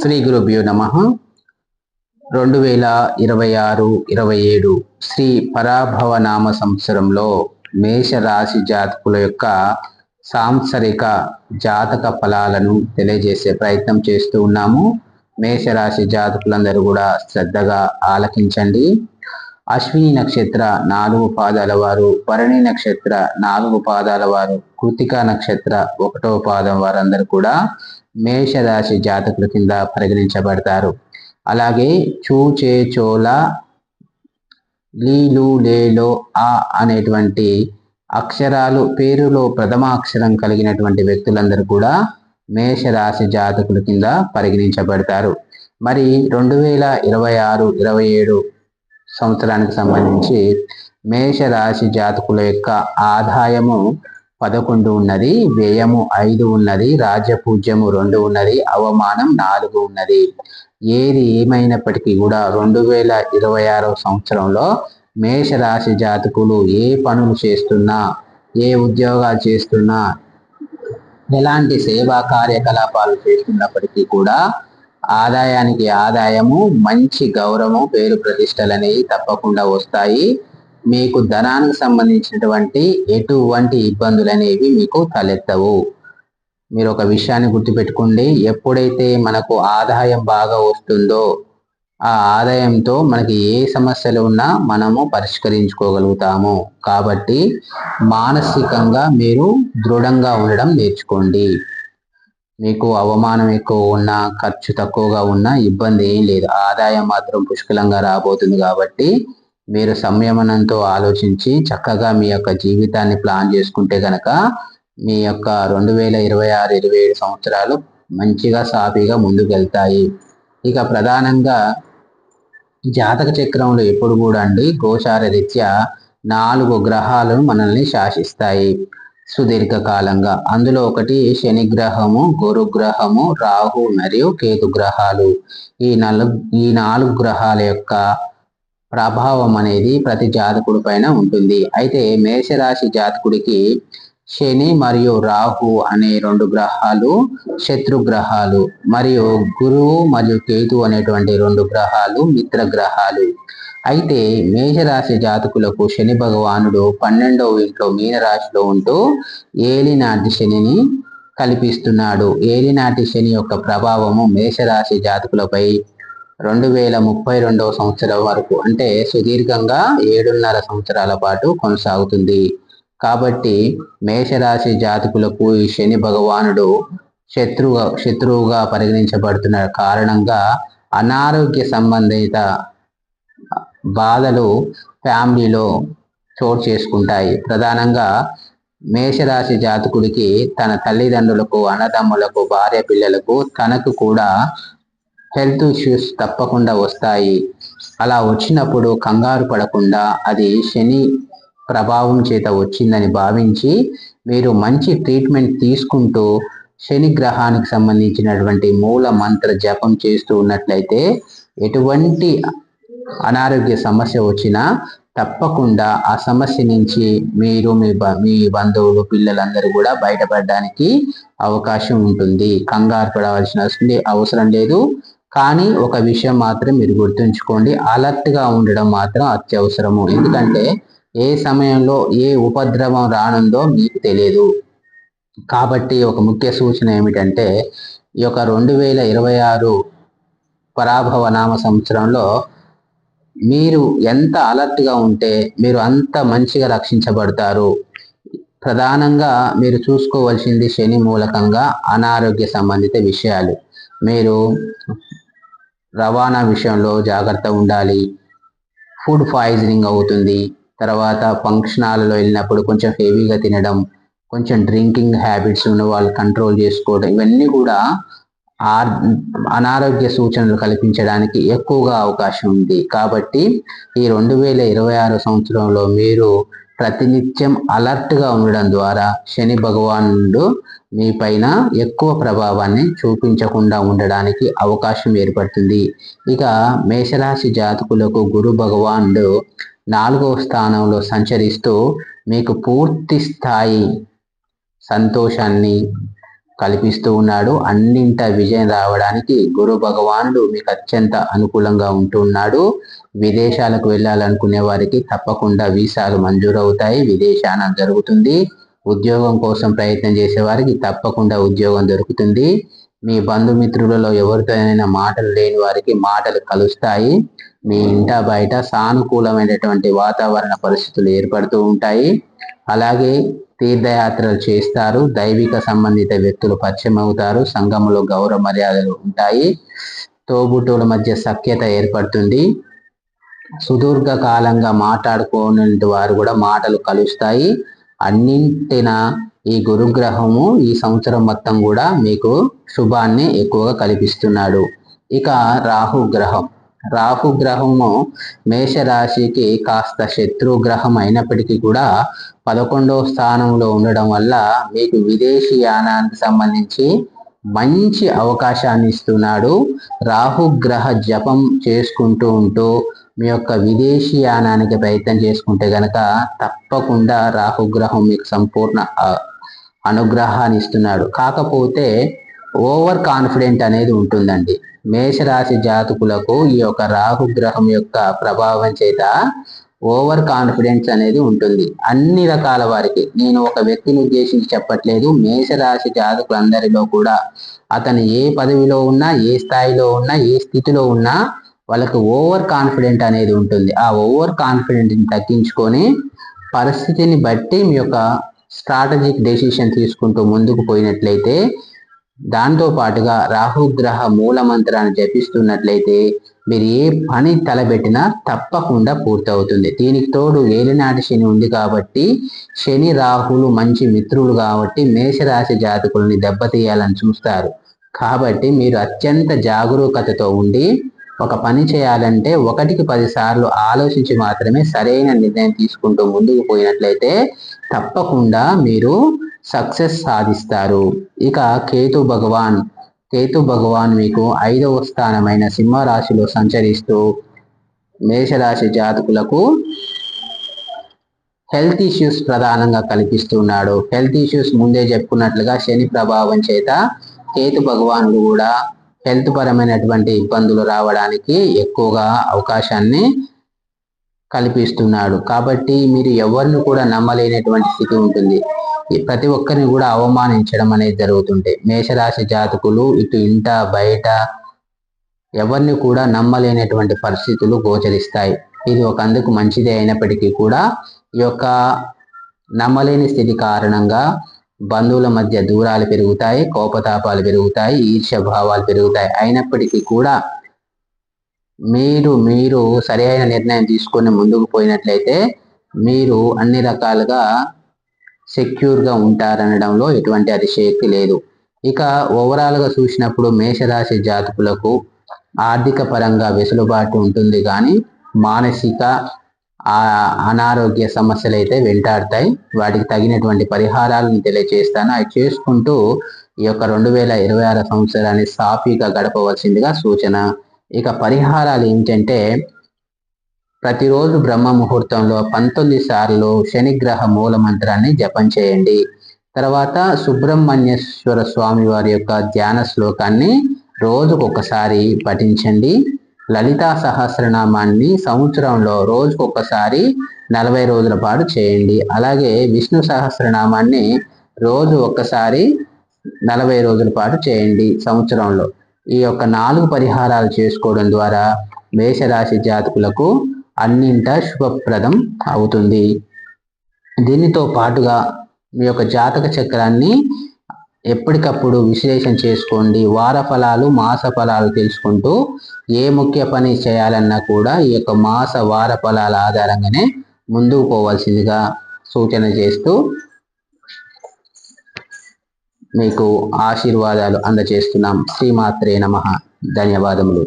శ్రీ గురుభ్యో నమ. రెండు వేల ఇరవై ఆరు ఇరవై ఏడు శ్రీ పరాభవ నామ సంవత్సరంలో మేషరాశి జాతకుల యొక్క సాంసరిక జాతక ఫలాలను తెలియజేసే ప్రయత్నం చేస్తూ ఉన్నాము. మేషరాశి జాతకులందరూ కూడా శ్రద్ధగా ఆలకించండి. అశ్విని నక్షత్ర నాలుగు పాదాల వారు భరణి నక్షత్ర నాలుగు పాదాల వారు కృతికా నక్షత్ర ఒకటో పాదం వారందరూ కూడా మేషరాశి జాతకుల కింద పరిగణించబడతారు. అలాగే చూచే చోల లీలు లేలో ఆ అనేటువంటి అక్షరాలు పేరులో ప్రథమ అక్షరం కలిగినటువంటి వ్యక్తులందరూ కూడా మేషరాశి జాతకుల కింద పరిగణించబడతారు. మరి రెండు వేల ఇరవై ఆరు ఇరవై ఏడు సంవత్సరానికి సంబంధించి మేషరాశి జాతకుల యొక్క ఆదాయము పదకొండు ఉన్నది వ్యయము ఐదు ఉన్నది రాజపూజ్యము రెండు ఉన్నది అవమానం నాలుగు ఉన్నది. ఏది ఏమైనప్పటికీ కూడా రెండు వేల ఇరవై ఆరో సంవత్సరంలో మేషరాశి జాతకులు ఏ పనులు చేస్తున్నా ఏ ఉద్యోగాలు చేస్తున్నా ఎలాంటి సేవా కార్యకలాపాలు చేస్తున్నప్పటికీ కూడా ఆదాయానికి ఆదాయము మంచి గౌరవం పేరు ప్రతిష్టలనేవి తప్పకుండా వస్తాయి. మీకు ధనానికి సంబంధించినటువంటి ఎటువంటి ఇబ్బందులు అనేవి మీకు తలెత్తవు. మీరు ఒక విషయాన్ని గుర్తుపెట్టుకోండి. ఎప్పుడైతే మనకు ఆదాయం బాగా వస్తుందో ఆ ఆదాయంతో మనకి ఏ సమస్యలు ఉన్నా మనము పరిష్కరించుకోగలుగుతాము. కాబట్టి మానసికంగా మీరు దృఢంగా ఉండడం నేర్చుకోండి. మీకు అవమానం ఎక్కువ ఉన్నా ఖర్చు తక్కువగా ఉన్నా ఇబ్బంది ఏం లేదు. ఆదాయం మాత్రం పుష్కలంగా రాబోతుంది కాబట్టి మీరు సంయమనంతో ఆలోచించి చక్కగా మీ యొక్క జీవితాన్ని ప్లాన్ చేసుకుంటే గనక మీ యొక్క రెండు వేల ఇరవై ఆరు ఇరవై ఏడు సంవత్సరాలు మంచిగా సాఫీగా ముందుకెళ్తాయి. ఇక ప్రధానంగా జాతక చక్రంలో ఎప్పుడు కూడా అండి గోచార రీత్యా నాలుగు గ్రహాలను మనల్ని శాసిస్తాయి సుదీర్ఘకాలంగా. అందులో ఒకటి శని గ్రహము గురు గ్రహము రాహు మరియు కేతు గ్రహాలు. ఈ నలుగు ఈ నాలుగు గ్రహాల యొక్క ప్రభావం అనేది ప్రతి జాతకుడి పైన ఉంటుంది. అయితే మేషరాశి జాతకుడికి శని మరియు రాహు అనే రెండు గ్రహాలు శత్రు గ్రహాలు మరియు గురువు మరియు కేతు అనేటువంటి రెండు గ్రహాలు మిత్ర గ్రహాలు. అయితే మేషరాశి జాతకులకు శని భగవానుడు పన్నెండవ ఇంట్లో మీనరాశిలో ఉంటూ ఏలినాటి శనిని కల్పిస్తున్నాడు. ఏలినాటి శని యొక్క ప్రభావము మేషరాశి జాతకులపై రెండు వేల ముప్పై రెండవ సంవత్సరం వరకు అంటే సుదీర్ఘంగా ఏడున్నర సంవత్సరాల పాటు కొనసాగుతుంది. కాబట్టి మేషరాశి జాతకులకు ఈ శని భగవానుడు శత్రువు శత్రువుగా పరిగణించబడుతున్న కారణంగా అనారోగ్య సంబంధిత బాధలు ఫ్యామిలీలో చోటు చేసుకుంటాయి. ప్రధానంగా మేషరాశి జాతకుడికి తన తల్లిదండ్రులకు అన్నదమ్ములకు భార్య పిల్లలకు తనకు కూడా హెల్త్ ఇష్యూస్ తప్పకుండా వస్తాయి. అలా వచ్చినప్పుడు కంగారు పడకుండా అది శని ప్రభావం చేత వచ్చిందని భావించి మీరు మంచి ట్రీట్మెంట్ తీసుకుంటూ శని గ్రహానికి సంబంధించినటువంటి మూల మంత్ర జపం చేస్తూ ఉన్నట్లయితే ఎటువంటి అనారోగ్య సమస్య వచ్చినా తప్పకుండా ఆ సమస్య నుంచి మీరు మీ మీ బంధువులు పిల్లలందరూ కూడా బయటపడడానికి అవకాశం ఉంటుంది. కంగారు పడవలసిన అవసరం లేదు. కానీ ఒక విషయం మాత్రం మీరు గుర్తుంచుకోండి. అలర్ట్గా ఉండడం మాత్రం అత్యవసరము. ఎందుకంటే ఏ సమయంలో ఏ ఉపద్రవం రానుందో మీకు తెలియదు. కాబట్టి ఒక ముఖ్య సూచన ఏమిటంటే ఈ యొక్క రెండు వేల ఇరవై ఆరు పరాభవ నామ సంవత్సరంలో మీరు ఎంత అలర్ట్గా ఉంటే మీరు అంత మంచిగా రక్షించబడతారు. ప్రధానంగా మీరు చూసుకోవాల్సింది శని మూలకంగా అనారోగ్య సంబంధిత విషయాలు. మీరు రవాణా విషయంలో జాగ్రత్త ఉండాలి. ఫుడ్ పాయిజనింగ్ అవుతుంది. తర్వాత ఫంక్షనాలలో వెళ్ళినప్పుడు కొంచెం హెవీగా తినడం కొంచెం డ్రింకింగ్ హ్యాబిట్స్ ఉన్న వాళ్ళు కంట్రోల్ చేసుకోవడం ఇవన్నీ కూడా అనారోగ్య సూచనలు కల్పించడానికి ఎక్కువగా అవకాశం ఉంది. కాబట్టి ఈ రెండు వేల ఇరవై ఆరు సంవత్సరంలో మీరు ప్రతినిత్యం అలర్ట్గా ఉండడం ద్వారా శని భగవానుడు మీ పైన ఎక్కువ ప్రభావాన్ని చూపించకుండా ఉండడానికి అవకాశం ఏర్పడుతుంది. ఇక మేషరాశి జాతకులకు గురు భగవానుడు నాలుగవ స్థానంలో సంచరిస్తూ మీకు పూర్తి స్థాయి సంతోషాన్ని కల్పిస్తూ ఉన్నాడు. అన్నింట విజయం రావడానికి గురు భగవానుడు మీకు అత్యంత అనుకూలంగా ఉంటున్నాడు విదేశాలకు వెళ్ళాలనుకునే వారికి తప్పకుండా వీసాలు మంజూరవుతాయి. విదేశాన జరుగుతుంది. ఉద్యోగం కోసం ప్రయత్నం చేసే వారికి తప్పకుండా ఉద్యోగం దొరుకుతుంది. మీ బంధుమిత్రులలో ఎవరితోనైనా మాటలు లేని వారికి మాటలు కలుస్తాయి. మీ ఇంట బయట సానుకూలమైనటువంటి వాతావరణ పరిస్థితులు ఏర్పడుతూ ఉంటాయి. అలాగే తీర్థయాత్రలు చేస్తారు. దైవిక సంబంధిత వ్యక్తులు పరిచయం అవుతారు సంఘంలో గౌరవ మర్యాదలు ఉంటాయి. తోబుట్టుల మధ్య సఖ్యత ఏర్పడుతుంది. సుదీర్ఘ కాలంగా మాట్లాడుకోని వారు కూడా మాటలు కలుస్తాయి. అన్నింటిన ఈ గురుగ్రహము ఈ సంవత్సరం మొత్తం కూడా మీకు శుభాన్ని ఎక్కువగా కల్పిస్తున్నాడు ఇక రాహు గ్రహం. రాహుగ్రహం రాహుగ్రహము మేషరాశికి కాస్త శత్రు గ్రహం అయినప్పటికీ కూడా పదకొండవ స్థానంలో ఉండడం వల్ల మీకు విదేశీ యానానికి సంబంధించి మంచి అవకాశాన్ని ఇస్తున్నాడు. రాహుగ్రహ జపం చేసుకుంటూ ఉంటూ మీ యొక్క విదేశీ యానానికి ప్రయత్నం చేసుకుంటే గనక తప్పకుండా రాహుగ్రహం మీకు సంపూర్ణ అనుగ్రహాన్ని ఇస్తున్నాడు. కాకపోతే ఓవర్ కాన్ఫిడెంట్ అనేది ఉంటుందండి. మేషరాశి జాతకులకు ఈ యొక్క రాహుగ్రహం యొక్క ప్రభావం చేత ఓవర్ కాన్ఫిడెన్స్ అనేది ఉంటుంది. అన్ని రకాల వారికి నేను ఒక వ్యక్తిని ఉద్దేశించి చెప్పట్లేదు. మేషరాశి జాతకులందరిలో కూడా అతను ఏ పదవిలో ఉన్నా ఏ స్థాయిలో ఉన్నా ఏ స్థితిలో ఉన్నా వాళ్ళకి ఓవర్ కాన్ఫిడెంట్ అనేది ఉంటుంది. ఆ ఓవర్ కాన్ఫిడెంట్ని తగ్గించుకొని పరిస్థితిని బట్టి మీ యొక్క స్ట్రాటజిక్ డెసిషన్ తీసుకుంటూ ముందుకు పోయినట్లయితే దాంతో పాటుగా రాహుగ్రహ మూల మంత్రాన్ని జపిస్తున్నట్లయితే మీరు ఏ పని తలబెట్టినా తప్పకుండా పూర్తవుతుంది. దీనికి తోడు ఏలినాటి శని ఉంది కాబట్టి శని రాహులు మంచి మిత్రులు కాబట్టి మేషరాశి జాతకులని దెబ్బతీయాలని చూస్తారు. కాబట్టి మీరు అత్యంత జాగరూకతతో ఉండి ఒక పని చేయాలంటే ఒకటికి పదిసార్లు ఆలోచించి మాత్రమే సరైన నిర్ణయం తీసుకుంటూ ముందుకు పోయినట్లయితే తప్పకుండా మీరు సక్సెస్ సాధిస్తారు. ఇక కేతు భగవాన్ కేతు భగవాన్ మీకు ఐదవ స్థానమైన సింహరాశిలో సంచరిస్తూ మేషరాశి జాతకులకు హెల్త్ ఇష్యూస్ ప్రధానంగా కల్పిస్తున్నాడు. హెల్త్ ఇష్యూస్ ముందే చెప్పుకున్నట్లుగా శని ప్రభావం చేత కేతు భగవానుడు కూడా హెల్త్ పరమైనటువంటి ఇబ్బందులు రావడానికి ఎక్కువగా అవకాశాన్ని కల్పిస్తున్నాడు. కాబట్టి మీరు ఎవరిని కూడా నమ్మలేనటువంటి స్థితి ఉంటుంది. ప్రతి ఒక్కరిని కూడా అవమానించడం అనేది జరుగుతుంటే మేషరాశి జాతకులు ఇటు ఇంట బయట ఎవరిని కూడా నమ్మలేనటువంటి పరిస్థితులు గోచరిస్తాయి. ఇది ఒక అందుకు మంచిదే అయినప్పటికీ కూడా ఈ యొక్క నమ్మలేని స్థితి కారణంగా బంధువుల మధ్య దూరాలు పెరుగుతాయి కోపతాపాలు పెరుగుతాయి ఈర్ష్య భావాలు పెరుగుతాయి. అయినప్పటికీ కూడా మీరు మీరు సరైన నిర్ణయం తీసుకొని ముందుకు పోయినట్లయితే మీరు అన్ని రకాలుగా సెక్యూర్గా ఉంటారనడంలో ఎటువంటి అతిశయక్తి లేదు. ఇక ఓవరాల్గా చూసినప్పుడు మేషరాశి జాతకులకు ఆర్థిక పరంగా వెసులుబాటు ఉంటుంది కానీ మానసిక అనారోగ్య సమస్యలు అయితే వెంటాడతాయి. వాటికి తగినటువంటి పరిహారాలను తెలియజేస్తాను అవి చేసుకుంటూ ఈ యొక్క రెండు వేల ఇరవై ఆరు సంవత్సరాన్ని సాఫీగా గడపవలసిందిగా సూచన. ఇక పరిహారాలు ఏంటంటే ప్రతిరోజు బ్రహ్మ ముహూర్తంలో పంతొమ్మిది సార్లు శనిగ్రహ మూల మంత్రాన్ని జపం చేయండి. తర్వాత సుబ్రహ్మణ్యేశ్వర స్వామి వారి యొక్క ధ్యాన శ్లోకాన్ని రోజుకొకసారి పఠించండి. లలితా సహస్రనామాన్ని సంవత్సరంలో రోజుకొకసారి నలభై రోజుల పాటు చేయండి. అలాగే విష్ణు సహస్రనామాన్ని రోజు ఒక్కసారి నలభై రోజుల పాటు చేయండి సంవత్సరంలో. ఈ యొక్క నాలుగు పరిహారాలు చేసుకోవడం ద్వారా మేషరాశి జాతకులకు అన్నింట శుభప్రదం అవుతుంది. దీనితో పాటుగా మీ యొక్క జాతక చక్రాన్ని ఎప్పటికప్పుడు విశ్లేషణ చేసుకోండి. వార ఫలాలు మాస ఫలాలు తెలుసుకుంటూ ఏ ముఖ్య పని చేయాలన్నా కూడా ఈ యొక్క మాస వార ఫలాల ఆధారంగానే ముందుకు పోవాల్సిందిగా సూచన చేస్తూ మీకు ఆశీర్వాదాలు అందజేస్తున్నాం. శ్రీమాత్రే నమ. ధన్యవాదములు.